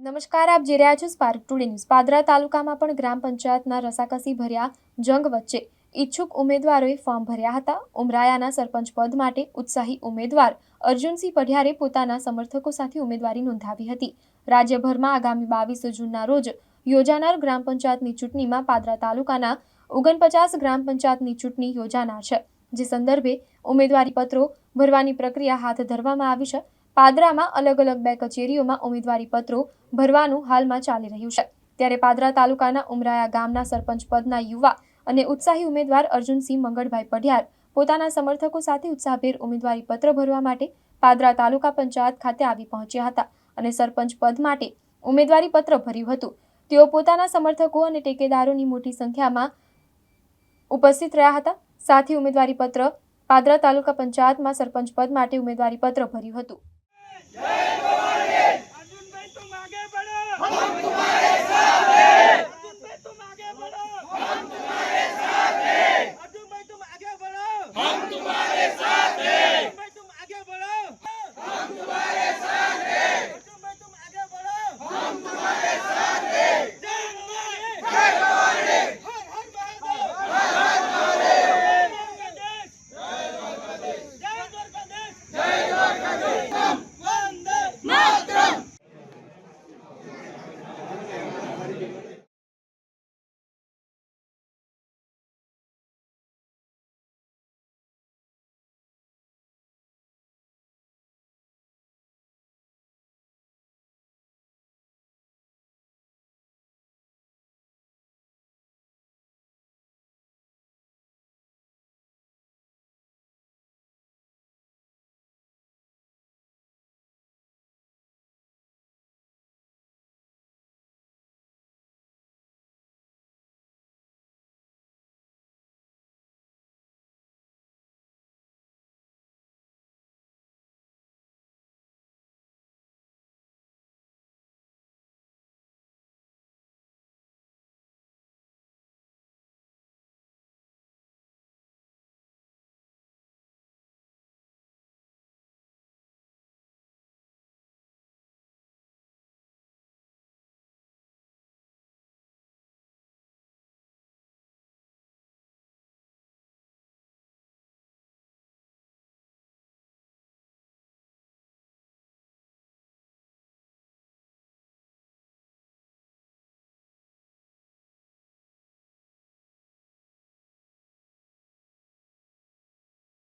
નમસ્કાર, આપ જે રહ્યા છો સ્પાર્ક ટુડે ન્યૂઝ પાદરા તાલુકામાં પણ ગ્રામ પંચાયતના રસાકસી ભર્યા જંગ વચ્ચે ઈચ્છુક ઉમેદવારોએ ફોર્મ ભર્યા હતા. ઉમરાયાના સરપંચ પદ માટે ઉત્સાહી ઉમેદવાર અર્જુનસિંહ પઢિયારે પોતાના સમર્થકો સાથે ઉમેદવારી નોંધાવી હતી. રાજ્યભરમાં આગામી બાવીસ જૂનના રોજ યોજાનાર ગ્રામ પંચાયતની ચૂંટણીમાં પાદરા તાલુકાના ઓગણપચાસ ગ્રામ પંચાયતની ચૂંટણી યોજાનાર છે. જે સંદર્ભે ઉમેદવારી પત્રો ભરવાની પ્રક્રિયા હાથ ધરવામાં આવી છે. પાદરામાં અલગ અલગ બે કચેરીઓમાં ઉમેદવારી પત્રો ભરવાનું હાલમાં ચાલી રહ્યું છે. ત્યારે પાદરા તાલુકાના ઉમરાયા ગામના સરપંચ પદના યુવા અને ઉત્સાહી ઉમેદવાર અર્જુનસિંહ મંગળભાઈ પઢિયાર પોતાના સમર્થકો સાથે ઉત્સાહભેર ઉમેદવારી પત્ર ભરવા માટે પાદરા તાલુકા પંચાયત ખાતે આવી પહોંચ્યા હતા અને સરપંચ પદ માટે ઉમેદવારી પત્ર ભર્યું હતું. તેઓ પોતાના સમર્થકો અને ટેકેદારોની મોટી સંખ્યામાં ઉપસ્થિત રહ્યા હતા. સાથે ઉમેદવારી પત્ર પાદરા તાલુકા પંચાયતમાં સરપંચ પદ માટે ઉમેદવારી પત્ર ભર્યું હતું.